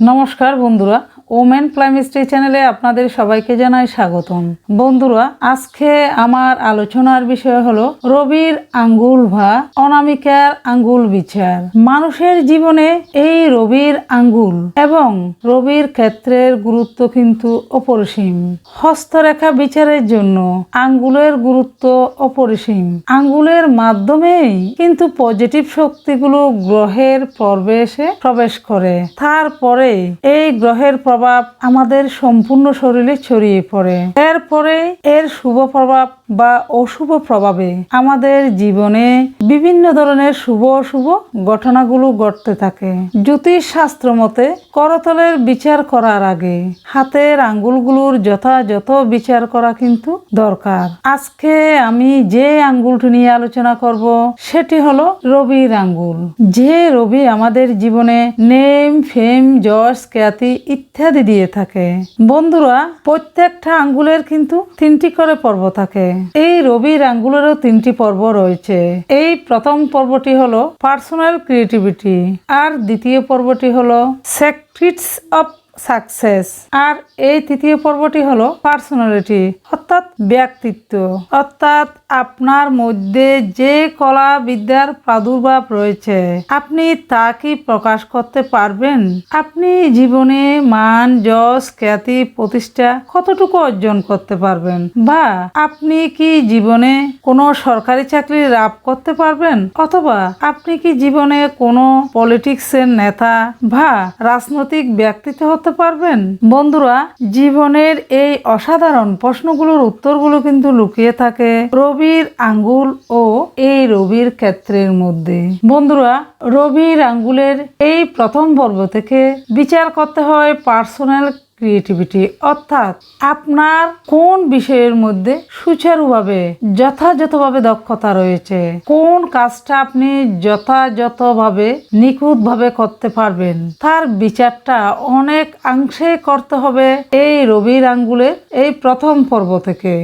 নমস্কার বন্ধুরা, ওমেন প্লাইমিস্ট্রি চ্যানেলে আপনাদের সবাইকে জানাই স্বাগতম। বন্ধুরা, আজকে আমার আলোচনার বিষয় হলো রবির আঙ্গুল বা অনামিকার আঙ্গুল বিচার। মানুষের জীবনে এই রবির আঙ্গুল এবং রবির ক্ষেত্রের গুরুত্ব কিন্তু অপরিসীম। হস্তরেখা বিচারের জন্য আঙ্গুলের গুরুত্ব অপরিসীম। আঙ্গুলের মাধ্যমেই কিন্তু পজিটিভ শক্তিগুলো গ্রহের প্রবেশে প্রবেশ করে। তারপরে এই গ্রহের প্রভাব আমাদের সম্পূর্ণ শরীরে ছড়িয়ে পড়ে। এরপরে এর শুভ প্রভাব বা অশুভ প্রভাবে আমাদের জীবনে বিভিন্ন ধরনের শুভ অশুভ ঘটনাগুলো ঘটতে থাকে। জ্যোতিষ শাস্ত্র মতে, করতলের বিচার করার আগে হাতের আঙ্গুলগুলোর যথাযথ বিচার করা কিন্তু দরকার। আজকে আমি যে আঙ্গুলটি নিয়ে আলোচনা করব, সেটি হলো রবির আঙ্গুল। যে রবি আমাদের জীবনে নেম, ফেম যশ খ্যাতি ইত্যাদি দিয়ে থাকে। বন্ধুরা, প্রত্যেকটা আঙ্গুলের কিন্তু তিনটি করে পর্ব থাকে। এই রবির আঙ্গুলেরও তিনটি পর্ব রয়েছে। এই প্রথম পর্বটি হলো পার্সোনাল ক্রিয়েটিভিটি আর দ্বিতীয় পর্বটি হলো সেক্রিটস অফ সাকসেস আর এই তৃতীয় পর্বটি হলো পার্সোনালিটি অর্থাৎ ব্যক্তিত্ব। অর্থাৎ আপনার মধ্যে যে কলা বিদ্যার প্রাদুর্ভাব রয়েছে, আপনি তা কি প্রকাশ করতে পারবেন? আপনি জীবনে মান, যশ, খ্যাতি, প্রতিষ্ঠা কতটুকু অর্জন করতে পারবেন? বা আপনি কি জীবনে কোনো সরকারি চাকরি লাভ করতে পারবেন? অথবা আপনি কি জীবনে কোনো পলিটিক্সের নেতা বা রাজনৈতিক ব্যক্তিত্ব হতে পারবেন? বন্ধুরা, জীবনের এই অসাধারণ প্রশ্নগুলোর উত্তরগুলো কিন্তু লুকিয়ে থাকে রবির আঙ্গুল ও এই রবির ক্ষেত্রের মধ্যে। বন্ধুরা, রবির আঙ্গুলের এই প্রথম পর্ব থেকে বিচার করতে হয় পার্সোনাল ক্রিয়েটিভিটি অর্থাৎ আপনার কোন বিষয়ের মধ্যে সুচারুভাবে, যথাযথভাবে দক্ষতা রয়েছে, কোন কাজটা আপনি যথাযথভাবে, নিখুঁতভাবে করতে পারবেন, তার বিচারটা অনেক অংশে করতে হবে এই রবির আঙ্গুলের এই প্রথম পর্ব থেকে।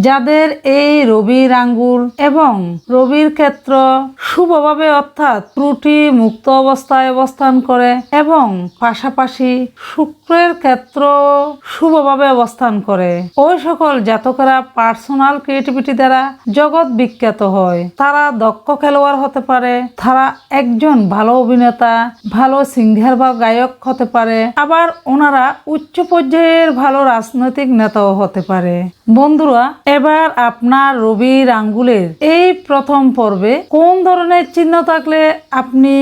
যাদের এই রবির আঙ্গুল এবং রবির ক্ষেত্র শুভভাবে, অর্থাৎ ত্রুটি মুক্ত অবস্থায় অবস্থান করে এবং পাশাপাশি শুক্রের ক্ষেত্র শুভভাবে অবস্থান করে। ওই সকল জাতকেরা পার্সোনাল ক্রিয়েটিভিটি দ্বারা জগৎ বিখ্যাত হয়। তারা দক্ষ খেলোয়াড় হতে পারে, তারা একজন ভালো অভিনেতা, ভালো সিঙ্গার বা গায়ক হতে পারে, আবার ওনারা উচ্চ পর্যায়ের ভালো রাজনৈতিক নেতাও হতে পারে। বন্ধুরা, এবার আপনার রবির আঙ্গুলের এই প্রথম পর্বে কোন ধরনের চিহ্ন থাকলে আপনি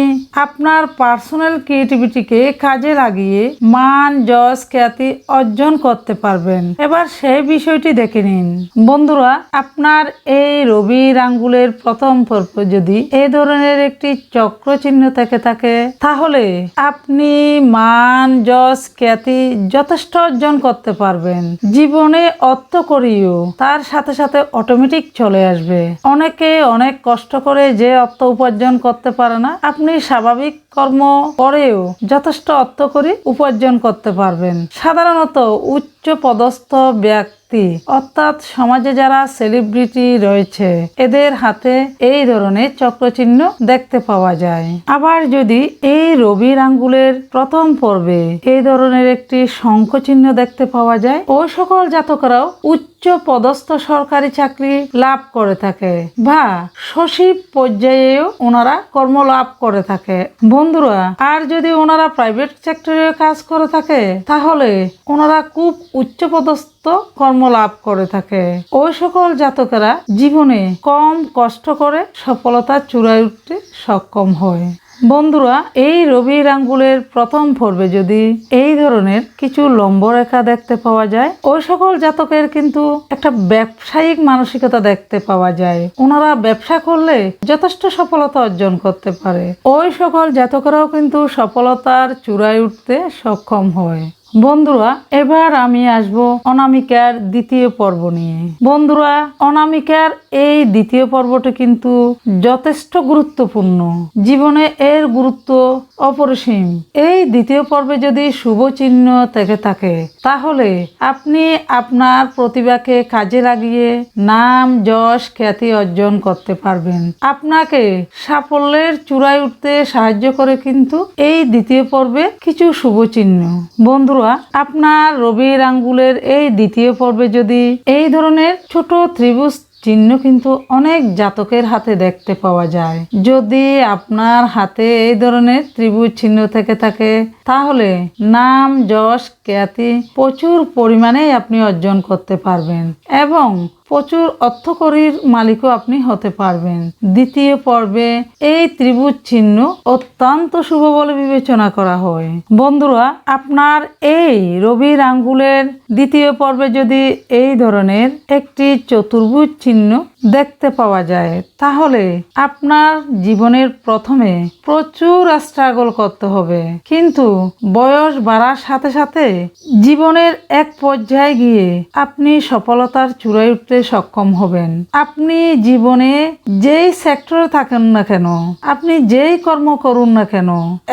আপনার পার্সোনাল ক্রিয়েটিভিটিকে কাজে লাগিয়ে মান, যশ খ্যাতি অর্জন করতে পারবেন। এবার সেই বিষয়টি দেখে নিন। বন্ধুরা, আপনার এই রবির আঙ্গুলের প্রথম পর্ব যদি এই ধরনের একটি চক্র চিহ্ন থেকে থাকে, তাহলে আপনি মান, যশ, খ্যাতি যথেষ্ট অর্জন করতে পারবেন। জীবনে অর্থ করিও তার সাথে সাথে অটোমেটিক চলে আসবে। অনেকে অনেক কষ্ট করে যে অর্থ উপার্জন করতে পারে না, আপনি স্বাভাবিক কর্ম করেও যথেষ্ট অর্থ করে উপার্জন করতে পারবেন। সাধারণত উচ্চ পদস্থ ব্যক্তি অর্থাৎ সমাজে যারা সেলিব্রিটি রয়েছে, এদের হাতে এই ধরনের চক্রচিহ্ন দেখতে পাওয়া যায়। আবার যদি এই রবির আঙ্গুলের প্রথম পর্বে এই ধরনের একটি শঙ্খ চিহ্ন দেখতে পাওয়া যায় ওই সকল জাতকরাও উচ্চ পদস্থ সরকারি চাকরি লাভ করে থাকে বা সচিব পর্যায়েও ওনারা কর্ম লাভ করে থাকে। বন্ধুরা, আর যদি ওনারা প্রাইভেট সেক্টরে কাজ করে থাকে, তাহলে ওনারা খুব উচ্চ পদস্থ কর্ম লাভ করে থাকে। ওই সকল জাতকেরা জীবনে কম কষ্ট করে সফলতা চূড়ায় উঠতে সক্ষম হয়। বন্ধুরা, এই রবির আঙ্গুলের প্রথম পর্বে যদি এই ধরনের কিছু লম্ব রেখা দেখতে পাওয়া যায় ওই সকল জাতকের কিন্তু একটা ব্যবসায়িক মানসিকতা দেখতে পাওয়া যায়। ওনারা ব্যবসা করলে যথেষ্ট সফলতা অর্জন করতে পারে। ওই সকল জাতকেরাও কিন্তু সফলতার চূড়ায় উঠতে সক্ষম হয়। বন্ধুরা, এবার আমি আসব অনামিকার দ্বিতীয় পর্ব নিয়ে। বন্ধুরা, অনামিকার এই দ্বিতীয় পর্বটি কিন্তু যথেষ্ট গুরুত্বপূর্ণ। জীবনে এর গুরুত্ব অপরিসীম। এই দ্বিতীয় পর্বে যদি শুভ চিহ্ন থেকে থাকে, তাহলে আপনি আপনার প্রতিভাকে কাজে লাগিয়ে নাম, যশ, খ্যাতি অর্জন করতে পারবেন। আপনাকে সাফল্যের চূড়ায় উঠতে সাহায্য করে কিন্তু এই দ্বিতীয় পর্বে কিছু শুভ চিহ্ন। বন্ধুরা আপনার রবির আঙ্গুলের এই দ্বিতীয় পর্বে যদি এই ধরনের ছোট ত্রিভুজ চিহ্ন কিন্তু অনেক জাতকের হাতে দেখতে পাওয়া যায়। যদি আপনার হাতে এই ধরনের ত্রিভুজ চিহ্ন থেকে থাকে, তাহলে নাম, যশ, খ্যাতি প্রচুর পরিমাণে আপনি অর্জন করতে পারবেন। এবং প্রচুর অর্থকরীর মালিকও আপনি হতে পারবেন। দ্বিতীয় পর্বে এই ত্রিভুজ চিহ্ন অত্যন্ত শুভ বলে বিবেচনা করা হয়। বন্ধুরা, আপনার এই রবির আঙ্গুলের দ্বিতীয় পর্বে যদি এই ধরনের একটি চতুর্ভুজ চিহ্ন দেখতে পাওয়া যায়। তাহলে আপনার জীবনের প্রথমে প্রচুর স্ট্রাগল করতে হবে। কিন্তু বয়স বাড়ার সাথে সাথে জীবনের এক পর্যায়ে গিয়ে আপনি সফলতার চূড়ায় উঠতে সক্ষম হবেন। আপনি জীবনে যেই সেক্টরে থাকেন না কেন, আপনি যেই কর্ম করুন না কেন,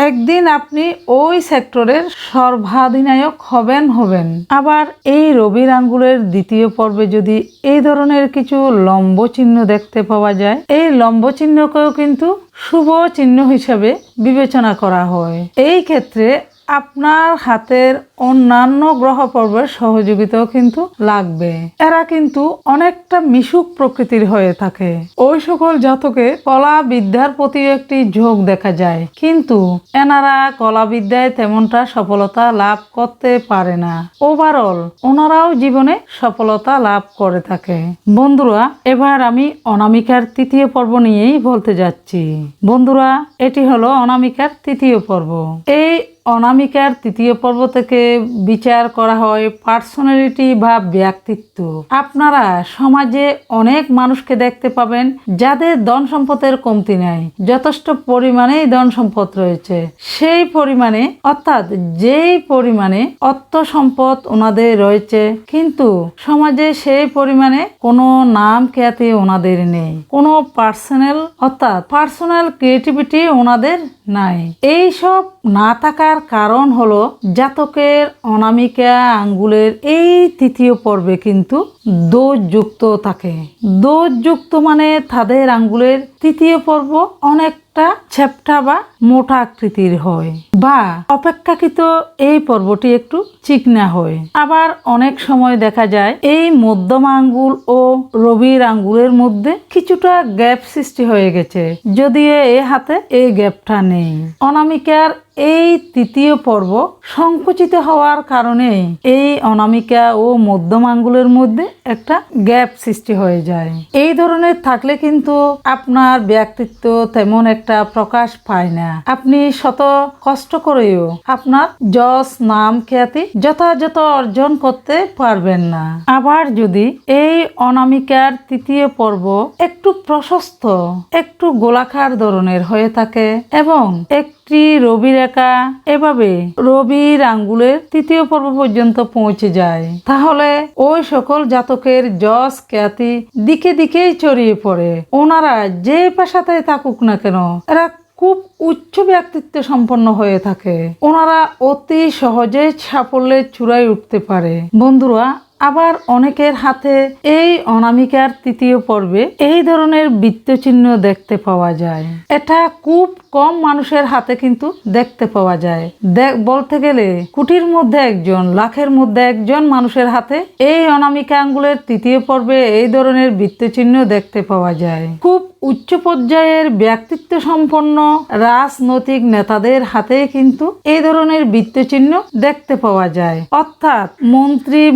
একদিন আপনি ওই সেক্টরের সর্বাধিনায়ক হবেন হবেন। আবার এই রবির আঙ্গুলের দ্বিতীয় পর্বে যদি এই ধরনের কিছু লম্ব চিহ্ন দেখতে পাওয়া যায়। এই লম্ব চিহ্নকেও কিন্তু শুভ চিহ্ন হিসাবে বিবেচনা করা হয়। এই ক্ষেত্রে আপনার হাতের অন্যান্য গ্রহ পর্বের সহযোগিতাও কিন্তু লাগবে। এরা কিন্তু অনেকটা মিশুক প্রকৃতির হয়ে থাকে। ওই সকল জাতকে কলা বিদ্যার প্রতি একটি ঝোঁক দেখা যায়। কিন্তু এনারা কলা বিদ্যায় তেমনটা সফলতা লাভ করতে পারে না। ওভারঅল ওনারাও জীবনে সফলতা লাভ করে থাকে। বন্ধুরা, এবার আমি অনামিকার তৃতীয় পর্ব নিয়েই বলতে যাচ্ছি। বন্ধুরা, এটি হলো অনামিকার তৃতীয় পর্ব। এই অনামিকার তৃতীয় পর্ব থেকে বিচার করা হয় পার্সোনালিটি বা ব্যক্তিত্ব। আপনারা সমাজে অনেক মানুষকে দেখতে পাবেন যাদের ধন সম্পদের কমতি নাই, যথেষ্ট পরিমাণেই ধন সম্পদ রয়েছে। সেই পরিমাণে, অর্থাৎ যেই পরিমাণে অর্থ সম্পদ ওনাদের রয়েছে, কিন্তু সমাজে সেই পরিমাণে কোনো নাম খ্যাতি ওনাদের নেই। কোনো পার্সোনাল অর্থাৎ পার্সোনাল ক্রিয়েটিভিটি ওনাদের নাই। এই সব না থাকার কারণ হলো জাতকের অনামিকা আঙ্গুলের এই তৃতীয় পর্বে কিন্তু দোষযুক্ত থাকে। দোষযুক্ত মানে তাদের আঙ্গুলের তৃতীয় পর্ব অনেকটা ছেপটা বা মোটা আকৃতির হয়। বা অপেক্ষাকৃত এই পর্বটি একটু চিকনা হয়। আবার অনেক সময় দেখা যায় এই মধ্যম আঙ্গুল ও রবির আঙ্গুলের মধ্যে কিছুটা গ্যাপ সৃষ্টি হয়ে গেছে, যদিও এ হাতে এই গ্যাপটা নেই। অনামিকার এই তৃতীয় পর্ব সংকুচিত হওয়ার কারণে এই অনামিকা ও মধ্যম আঙ্গুলের মধ্যে একটা গ্যাপ সৃষ্টি হয়ে যায়। এই ধরনের থাকলে কিন্তু আপনার ব্যক্তিত্ব তেমন একটা প্রকাশ পায় না। আপনি শত কষ্ট করেও আপনার যশ, নাম, খ্যাতি যথাযথ অর্জন করতে পারবেন না। আবার যদি এই অনামিকার তৃতীয় পর্ব একটু প্রশস্ত, একটু গোলাকার ধরনের হয়ে থাকে এবং একটি রবি রেখা এভাবে রবির আঙ্গুলের তৃতীয় পর্ব পর্যন্ত পৌঁছে যায়, তাহলে ওই সকল জাতকের যশ, খ্যাতি দিকে দিকেই ছড়িয়ে পড়ে। ওনারা যে পেশাতে থাকুক না কেন, এরা খুব উচ্চ ব্যক্তিত্ব সম্পন্ন হয়ে থাকে। ওনারা অতি সহজে সাফল্যের চূড়ায় উঠতে পারে। বন্ধুরা আবার অনেকের হাতে এই অনামিকার তৃতীয় পর্বে এই ধরনের বৃত্তচিহ্ন দেখতে পাওয়া যায়। এটা খুব কম মানুষের হাতে কিন্তু দেখতে পাওয়া যায়। দেখ- বলতে গেলে কুটির মধ্যে একজন, লাখের মধ্যে একজন মানুষের হাতে এই অনামিকা আঙ্গুলের তৃতীয় পর্বে এই ধরনের বৃত্তচিহ্ন দেখতে পাওয়া যায়। খুব উচ্চ পর্যায়ের ব্যক্তিত্ব সম্পন্ন রাজনৈতিক নেতাদের হাতে কিন্তু এই ধরনের বৃত্তচিহ্ন দেখতে পাওয়া যায়। অর্থাৎ মন্ত্রী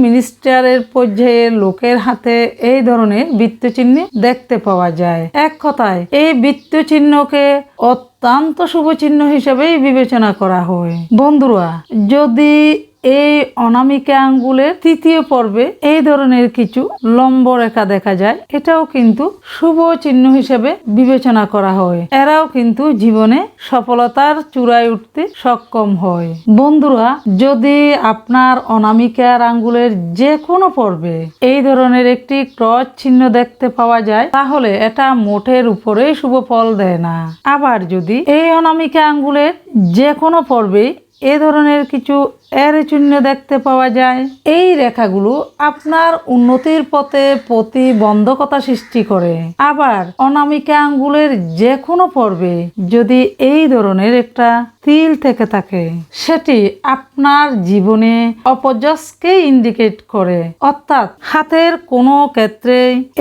মিনিস্টারের পর্যায়ে লোকের হাতে এই ধরনের বৃত্তচিহ্ন দেখতে পাওয়া যায়। এক কথায়, এই বৃত্তচিহ্নকে অত্যন্ত শুভ চিহ্ন হিসেবেই বিবেচনা করা হয়। বন্ধুরা, যদি এই অনামিকা আঙ্গুলের তৃতীয় পর্বে এই ধরনের কিছু লম্ব রেখা দেখা যায়। এটাও কিন্তু শুভ চিহ্ন হিসেবে বিবেচনা করা হয়। এরাও কিন্তু জীবনে সফলতার চূড়ায় উঠতে সক্ষম হয়। বন্ধুরা, যদি আপনার অনামিকার আঙ্গুলের যে কোনো পর্বে এই ধরনের একটি ক্রস চিহ্ন দেখতে পাওয়া যায়, তাহলে এটা মোটের উপরেই শুভ ফল দেয় না। আবার যদি এই অনামিকা আঙ্গুলের যে কোনো পর্বে এ ধরনের কিছু এর চিহ্ন দেখতে পাওয়া যায়। এই রেখাগুলো আপনার উন্নতির পথে প্রতিবন্ধকতা সৃষ্টি করে। আবার অনামিকা আঙ্গুলের যে কোনো পর্বে যদি এই ধরনের একটা তিল থেকে থাকে, সেটি আপনার জীবনে অপজসকে ইন্ডিকেট করে। অর্থাৎ হাতের কোনো ক্ষেত্রে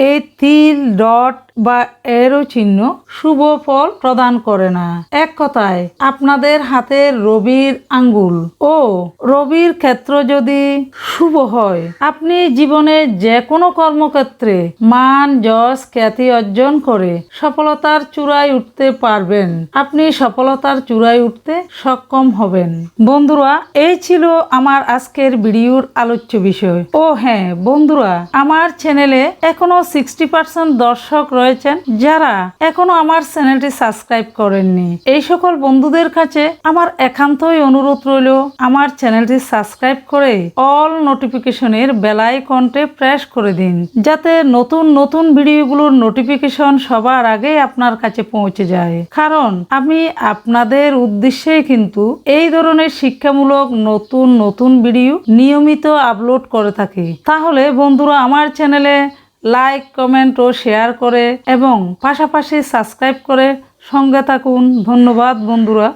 এই তিল, ডট বা এরো চিহ্ন শুভ ফল প্রদান করে না। এক কথায়, আপনাদের হাতের রবির আঙ্গুল ও রবির ক্ষেত্র যদি শুভ হয়, আপনি জীবনে যে কোনো কর্মক্ষেত্রে মান, যশ, খ্যাতি অর্জন করে সফলতার চূড়ায় উঠতে পারবেন। আপনি সফলতার চূড়ায় উঠতে সক্ষম হবেন। বন্ধুরা, এই ছিল আমার আজকের ভিডিওর আলোচ্য বিষয়। ও হ্যাঁ বন্ধুরা, আমার চ্যানেলে এখনও সিক্সটি পার্সেন্ট দর্শক রয়েছেন যারা এখনও আমার চ্যানেলটি সাবস্ক্রাইব করেননি। এই সকল বন্ধুদের কাছে আমার একান্তই অনুরোধ রইল, আমার চ্যানেলটি সাবস্ক্রাইব করে অল নোটিফিকেশনের বেলাই কন্টে প্রেস করে দিন, যাতে নতুন নতুন ভিডিওগুলোর নোটিফিকেশন সবার আগে আপনার কাছে পৌঁছে যায়। কারণ আমি আপনাদের উদ্দেশ্যে কিন্তু এই ধরনের শিক্ষামূলক নতুন নতুন ভিডিও নিয়মিত আপলোড করে থাকি। তাহলে বন্ধুরা, আমার চ্যানেলে লাইক, কমেন্ট ও শেয়ার করে এবং পাশাপাশি সাবস্ক্রাইব করে সঙ্গে থাকুন। ধন্যবাদ বন্ধুরা।